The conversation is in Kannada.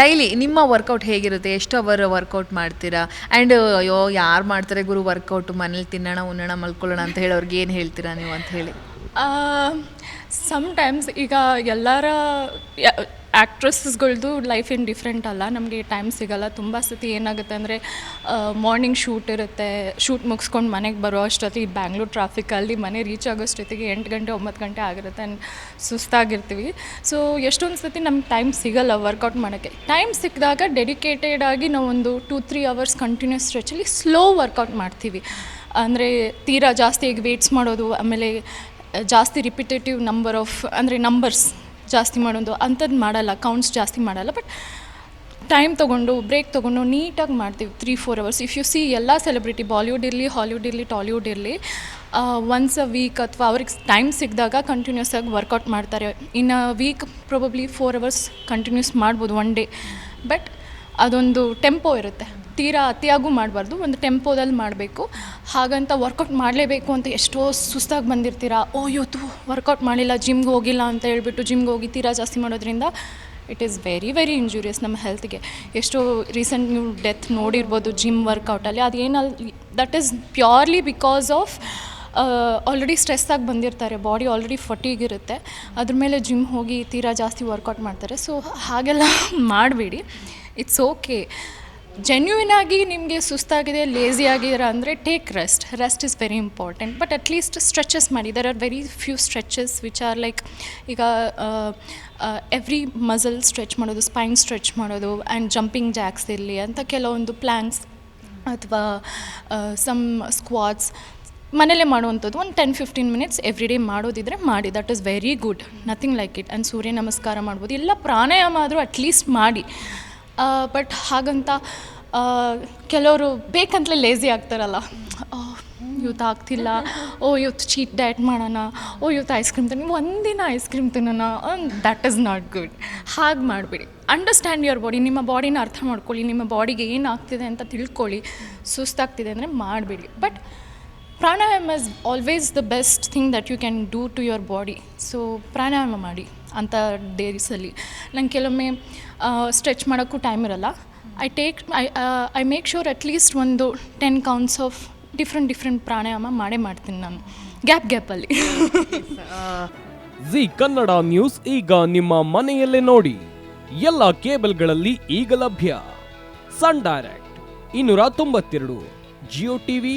ಡೈಲಿ ನಿಮ್ಮ ವರ್ಕೌಟ್ ಹೇಗಿರುತ್ತೆ? ಎಷ್ಟು ಅವರ್ ವರ್ಕೌಟ್ ಮಾಡ್ತೀರಾ? ಆ್ಯಂಡ್ ಅಯ್ಯೋ, ಯಾರು ಮಾಡ್ತಾರೆ ಗುರು ವರ್ಕೌಟ್ ಮನೇಲಿ ತಿನ್ನೋಣ, ಉಣ್ಣೋಣ, ಮಲ್ಕೊಳ್ಳೋಣ ಅಂತ ಹೇಳೋರ್ಗೆ ಏನು ಹೇಳ್ತೀರಾ ನೀವು ಅಂತ ಹೇಳಿ. ಸಮ್ಟೈಮ್ಸ್ ಈಗ ಎಲ್ಲರ ಆ್ಯಕ್ಟ್ರೆಸಸ್ಗಳ್ದು ಲೈಫ್ ಏನು ಡಿಫ್ರೆಂಟ್ ಅಲ್ಲ. ನಮಗೆ ಟೈಮ್ ಸಿಗಲ್ಲ. ತುಂಬ ಸತಿ ಏನಾಗುತ್ತೆ ಅಂದರೆ ಮಾರ್ನಿಂಗ್ ಶೂಟ್ ಇರುತ್ತೆ. ಶೂಟ್ ಮುಗಿಸ್ಕೊಂಡು ಮನೆಗೆ ಬರೋ ಅಷ್ಟೊತ್ತಿಗೆ ಬ್ಯಾಂಗ್ಳೂರ್ ಟ್ರಾಫಿಕಲ್ಲಿ ಮನೆ ರೀಚ್ ಆಗೋಷ್ಟೊತ್ತಿಗೆ ಎಂಟು ಗಂಟೆ, ಒಂಬತ್ತು ಗಂಟೆ ಆಗಿರುತ್ತೆ ಆ್ಯಂಡ್ ಸುಸ್ತಾಗಿರ್ತೀವಿ. ಸೊ ಎಷ್ಟೊಂದು ಸತಿ ನಮ್ಗೆ ಟೈಮ್ ಸಿಗಲ್ಲ ವರ್ಕೌಟ್ ಮಾಡೋಕ್ಕೆ. ಟೈಮ್ ಸಿಕ್ಕಿದಾಗ ಡೆಡಿಕೇಟೆಡ್ ಆಗಿ ನಾವು ಒಂದು ಟೂ ತ್ರೀ ಅವರ್ಸ್ ಕಂಟಿನ್ಯೂಸ್ ಸ್ಟ್ರೆಚಲ್ಲಿ ಸ್ಲೋ ವರ್ಕೌಟ್ ಮಾಡ್ತೀವಿ. ಅಂದರೆ, ತೀರಾ ಜಾಸ್ತಿ ಈಗ ವೇಟ್ಸ್ ಮಾಡೋದು, ಆಮೇಲೆ ಜಾಸ್ತಿ ರಿಪಿಟೇಟಿವ್ ನಂಬರ್ ಆಫ್ ಅಂದರೆ ನಂಬರ್ಸ್ ಜಾಸ್ತಿ ಮಾಡೋದು ಅಂಥದ್ದು ಮಾಡಲ್ಲ ಕೌಂಟ್ಸ್ ಜಾಸ್ತಿ ಮಾಡಲ್ಲ ಬಟ್ ಟೈಮ್ ತೊಗೊಂಡು ಬ್ರೇಕ್ ತೊಗೊಂಡು ನೀಟಾಗಿ ಮಾಡ್ತೀವಿ three four hours if you see ಎಲ್ಲ ಸೆಲೆಬ್ರಿಟಿ ಬಾಲಿವುಡ್ ಇರಲಿ ಹಾಲಿವುಡ್ ಇರಲಿ ಟಾಲಿವುಡ್ ಇರಲಿ ಒನ್ಸ್ ಅ ವೀಕ್ ಅಥವಾ ಅವ್ರಿಗೆ ಟೈಮ್ ಸಿಕ್ಕಿದಾಗ ಕಂಟಿನ್ಯೂಸ್ ಆಗಿ ವರ್ಕೌಟ್ ಮಾಡ್ತಾರೆ. ಇನ್ನು week probably four hours continuous ಮಾಡ್ಬೋದು ಒನ್ ಡೇ ಬಟ್ ಅದೊಂದು ಟೆಂಪೋ ಇರುತ್ತೆ. ತೀರಾ ಅತಿಯಾಗೂ ಮಾಡಬಾರ್ದು, ಒಂದು ಟೆಂಪೋದಲ್ಲಿ ಮಾಡಬೇಕು. ಹಾಗಂತ ವರ್ಕೌಟ್ ಮಾಡಲೇಬೇಕು ಅಂತ ಎಷ್ಟೋ ಸುಸ್ತಾಗಿ ಬಂದಿರ್ತೀರಾ ಓ ಇವತ್ತು ವರ್ಕೌಟ್ ಮಾಡಿಲ್ಲ ಜಿಮ್ಗೆ ಹೋಗಿಲ್ಲ ಅಂತ ಹೇಳ್ಬಿಟ್ಟು ಜಿಮ್ಗೆ ಹೋಗಿ ತೀರಾ ಜಾಸ್ತಿ ಮಾಡೋದ್ರಿಂದ it is very very injurious ನಮ್ಮ ಹೆಲ್ತ್ಗೆ ಎಷ್ಟೋ ರೀಸೆಂಟ್ ನೀವು ಡೆತ್ ನೋಡಿರ್ಬೋದು ಜಿಮ್ ವರ್ಕೌಟಲ್ಲಿ ಅದೇನಲ್ಲಿ that is purely because of already stress ಆಗಿ ಬಂದಿರ್ತಾರೆ ಬಾಡಿ ಆಲ್ರೆಡಿ ಫಟೀಗಿರುತ್ತೆ ಅದ್ರ ಮೇಲೆ ಜಿಮ್ ಹೋಗಿ ತೀರಾ ಜಾಸ್ತಿ ವರ್ಕೌಟ್ ಮಾಡ್ತಾರೆ. ಸೊ ಹಾಗೆಲ್ಲ ಮಾಡಬೇಡಿ. ಇಟ್ಸ್ ಓಕೆ ಜೆನ್ಯೂನ್ ಆಗಿ ನಿಮಗೆ ಸುಸ್ತಾಗಿದೆ ಲೇಸಿ ಆಗಿದ್ದೀರಾ ಅಂದರೆ take rest rest is very important but at least stretches ಮಾಡಿ. There are very few stretches which are like ಈಗ ಎವ್ರಿ ಮಸಲ್ ಸ್ಟ್ರೆಚ್ ಮಾಡೋದು ಸ್ಪೈನ್ ಸ್ಟ್ರೆಚ್ ಮಾಡೋದು ಆ್ಯಂಡ್ ಜಂಪಿಂಗ್ ಜಾಕ್ಸ್ ಇರಲಿ ಅಂತ ಕೆಲವೊಂದು ಪ್ಲ್ಯಾಂಕ್ಸ್ ಅಥವಾ ಸಮ್ ಸ್ಕ್ವಾಟ್ಸ್ ಮನೇಲೇ ಮಾಡುವಂಥದ್ದು ಒಂದು ten fifteen minutes every day ಮಾಡೋದಿದ್ರೆ ಮಾಡಿ. That is very good nothing like it and Surya namaskar ಮಾಡ್ಬೋದು. ಎಲ್ಲ ಪ್ರಾಣಾಯಾಮ ಆದರೂ ಅಟ್ಲೀಸ್ಟ್ ಮಾಡಿ. ಬಟ್ ಹಾಗಂತ ಕೆಲವರು ಬೇಕಂತಲೇ ಲೇಸಿ ಆಗ್ತಾರಲ್ಲ. ಇವತ್ತು ಆಗ್ತಿಲ್ಲ. ಓ ಇವತ್ತು ಚೀಟ್ ಡಯಟ್ ಮಾಡೋಣ. ಓ ಇವತ್ತು ಐಸ್ ಕ್ರೀಮ್ ತಿನ್ನ ಒಂದಿನ ಐಸ್ ಕ್ರೀಮ್ ತಿನ್ನೋಣ. ದ್ಯಾಟ್ ಇಸ್ ನಾಟ್ ಗುಡ್ ಹಾಗೆ ಮಾಡಿಬಿಡಿ. ಅಂಡರ್ಸ್ಟ್ಯಾಂಡ್ ಯುವರ್ ಬಾಡಿ ನಿಮ್ಮ ಬಾಡಿನ ಅರ್ಥ ಮಾಡ್ಕೊಳ್ಳಿ, ನಿಮ್ಮ ಬಾಡಿಗೆ ಏನಾಗ್ತಿದೆ ಅಂತ ತಿಳ್ಕೊಳ್ಳಿ. ಸುಸ್ತಾಗ್ತಿದೆ ಅಂದರೆ ಮಾಡಿಬಿಡಿ. But pranayama is always the best thing that you can do to your body so pranayama ಮಾಡಿ ಅಂಥ ಡೇಸಲ್ಲಿ. ನಂಗೆ ಕೆಲವೊಮ್ಮೆ ಸ್ಟ್ರೆಚ್ ಮಾಡೋಕ್ಕೂ ಟೈಮ್ ಇರಲ್ಲ. I take I I make sure at least ಒಂದು ten counts of different different pranayama ಮಾಡೇ ಮಾಡ್ತೀನಿ ನಾನು. ಗ್ಯಾಪ್ ಗ್ಯಾಪಲ್ಲಿ ಜಿ ಕನ್ನಡ ನ್ಯೂಸ್ ಈಗ ನಿಮ್ಮ ಮನೆಯಲ್ಲೇ ನೋಡಿ. ಎಲ್ಲ ಕೇಬಲ್ಗಳಲ್ಲಿ ಈಗ ಲಭ್ಯ. ಸನ್ ಡೈರೆಕ್ಟ್, ಇನ್ನೂರ ತೊಂಬತ್ತೆರಡು ಜಿಯೋ ಟಿವಿ